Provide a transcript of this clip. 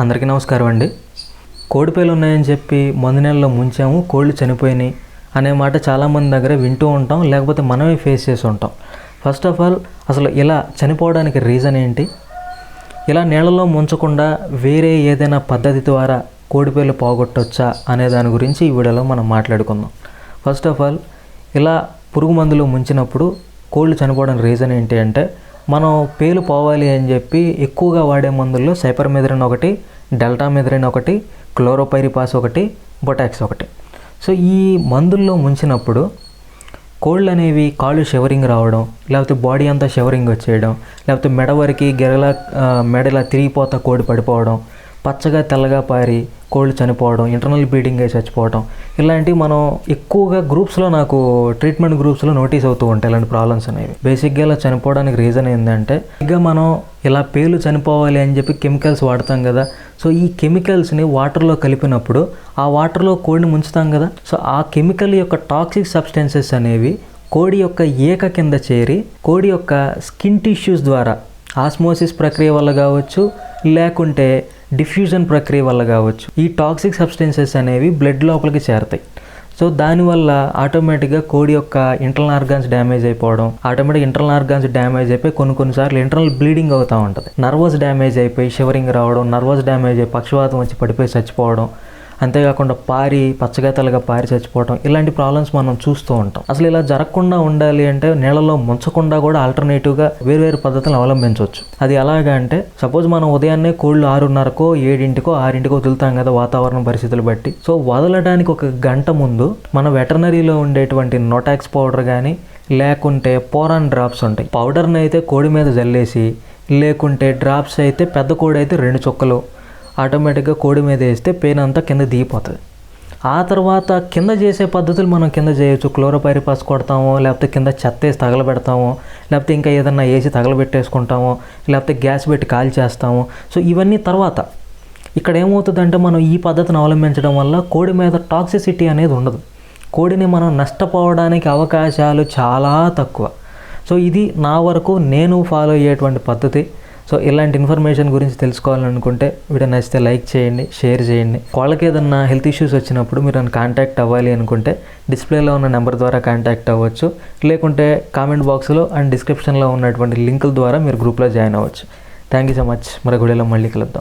అందరికీ నమస్కారం అండి. కోడిపేలు ఉన్నాయని చెప్పి మందు నెలలో ముంచాము కోళ్ళు చనిపోయినాయి అనే మాట చాలామంది దగ్గర వింటూ ఉంటాం లేకపోతే మనమే ఫేస్ చేసి ఉంటాం. ఫస్ట్ ఆఫ్ ఆల్ అసలు ఇలా చనిపోవడానికి రీజన్ ఏంటి? ఇలా నీళ్ళలో ముంచకుండా వేరే ఏదైనా పద్ధతి ద్వారా కోడిపేలు పోగొట్టొచ్చా అనే దాని గురించి ఈ వీడియోలో మనం మాట్లాడుకుందాం. ఫస్ట్ ఆఫ్ ఆల్ ఇలా పురుగు మందులు ముంచినప్పుడు కోళ్ళు చనిపోవడానికి రీజన్ ఏంటి అంటే మనం పేలు పోవాలి అని చెప్పి ఎక్కువగా వాడే మందుల్లో సైపర్మెథ్రిన్ ఒకటి డెల్టా మెథ్రిన్ ఒకటి క్లోరోపైరిపాస్ ఒకటి బొటాక్స్ ఒకటి. సో ఈ మందుల్లో ముంచినప్పుడు కోళ్ళు అనేవి కాళ్ళు షవరింగ్ రావడం లేకపోతే బాడీ అంతా షవరింగ్ వచ్చేయడం లేకపోతే మెడ వరకు గెరలా మెడలా తిరిగిపోతా కోడి పడిపోవడం పచ్చగా తెల్లగా పారి కోళ్ళు చనిపోవడం ఇంటర్నల్ బ్లీడింగ్ అయి చచ్చిపోవడం ఇలాంటివి మనం ఎక్కువగా గ్రూప్స్లో నాకు ట్రీట్మెంట్ గ్రూప్స్లో నోటీస్ అవుతూ ఉంటాయి ఇలాంటి ప్రాబ్లమ్స్ అనేవి. బేసిక్గా ఇలా చనిపోవడానికి రీజన్ ఏంటంటే ఇక మనం ఇలా పేలు చనిపోవాలి అని చెప్పి కెమికల్స్ వాడతాం కదా సో ఈ కెమికల్స్ని వాటర్లో కలిపినప్పుడు ఆ వాటర్లో కోడిని ముంచుతాం కదా సో ఆ కెమికల్ యొక్క టాక్సిక్ సబ్స్టెన్సెస్ అనేవి కోడి యొక్క ఏక కింద చేరి కోడి యొక్క స్కిన్ టిష్యూస్ ద్వారా ఆస్మోసిస్ ప్రక్రియ వల్ల కావచ్చు లేకుంటే డిఫ్యూజన్ ప్రక్రియ వల్ల కావచ్చు. ఈ టాక్సిక్ సబ్స్టెన్సెస్ అనేవి బ్లడ్ లోపలికి చేరతాయి. సో దానివల్ల ఆటోమేటిక్గా కోడి యొక్క ఇంటర్నల్ ఆర్గాన్స్ డ్యామేజ్ అయిపోవడం ఆటోమేటిక్ ఇంటర్నల్ ఆర్గాన్స్ డ్యామేజ్ అయిపోయి కొన్ని కొన్నిసార్లు ఇంటర్నల్ బ్లీడింగ్ అవుతూ ఉంటుంది. నర్వస్ డ్యామేజ్ అయిపోయి షివరింగ్ రావడం నర్వస్ డ్యామేజ్ అయిపోయి పక్షవాతం వచ్చి పడిపోయి చచ్చిపోవడం అంతేకాకుండా పారి పచ్చగతలుగా పారి చచ్చిపోవడం ఇలాంటి ప్రాబ్లమ్స్ మనం చూస్తూ ఉంటాం. అసలు ఇలా జరగకుండా ఉండాలి అంటే నీళ్ళలో ముంచకుండా కూడా ఆల్టర్నేటివ్గా వేరు పద్ధతులను అవలంబించవచ్చు. అది ఎలాగా అంటే సపోజ్ మనం ఉదయాన్నే కోళ్ళు ఆరున్నరకో ఏడింటికో ఆరింటికో వదులుతాం కదా వాతావరణ పరిస్థితులు బట్టి. సో వదలడానికి ఒక గంట ముందు మన వెటర్నరీలో ఉండేటువంటి నోటాక్స్ పౌడర్ కానీ లేకుంటే పోరాన్ డ్రాప్స్ ఉంటాయి. పౌడర్ని అయితే కోడి మీద జల్లేసి లేకుంటే డ్రాప్స్ అయితే పెద్ద కోడి అయితే రెండు చుక్కలు ఆటోమేటిక్గా కోడి మీద వేస్తే పెయిన్ అంతా కింద దిగిపోతుంది. ఆ తర్వాత కింద చేసే పద్ధతులు మనం కింద చేయొచ్చు. క్లోరోపైరిపాస్ కొడతామో లేకపోతే కింద చెత్త వేసి తగలబెడతాము లేకపోతే ఇంకా ఏదన్నా వేసి తగలబెట్టేసుకుంటాము లేకపోతే గ్యాస్ పెట్టి కాల్ చేస్తాము సో ఇవన్నీ తర్వాత. ఇక్కడ ఏమవుతుందంటే మనం ఈ పద్ధతిని అవలంబించడం వల్ల కోడి మీద టాక్సిసిటీ అనేది ఉండదు. కోడిని మనం నష్టపోవడానికి అవకాశాలు చాలా తక్కువ. సో ఇది నా వరకు నేను ఫాలో అయ్యేటువంటి పద్ధతి. సో ఇలాంటి ఇన్ఫర్మేషన్ గురించి తెలుసుకోవాలనుకుంటే వీడియో నచ్చితే లైక్ చేయండి షేర్ చేయండి. వాళ్ళకి ఏదన్నా హెల్త్ ఇష్యూస్ వచ్చినప్పుడు మీరు నన్ను కాంటాక్ట్ అవ్వాలి అనుకుంటే డిస్ప్లేలో ఉన్న నెంబర్ ద్వారా కాంటాక్ట్ అవ్వచ్చు. లేకుంటే కామెంట్ బాక్స్లో అండ్ డిస్క్రిప్షన్లో ఉన్నటువంటి లింకుల ద్వారా మీరు గ్రూప్లో జాయిన్ అవ్వచ్చు. Thank you so much. మరొక వీడియోలో మళ్ళీ కలుద్దాం.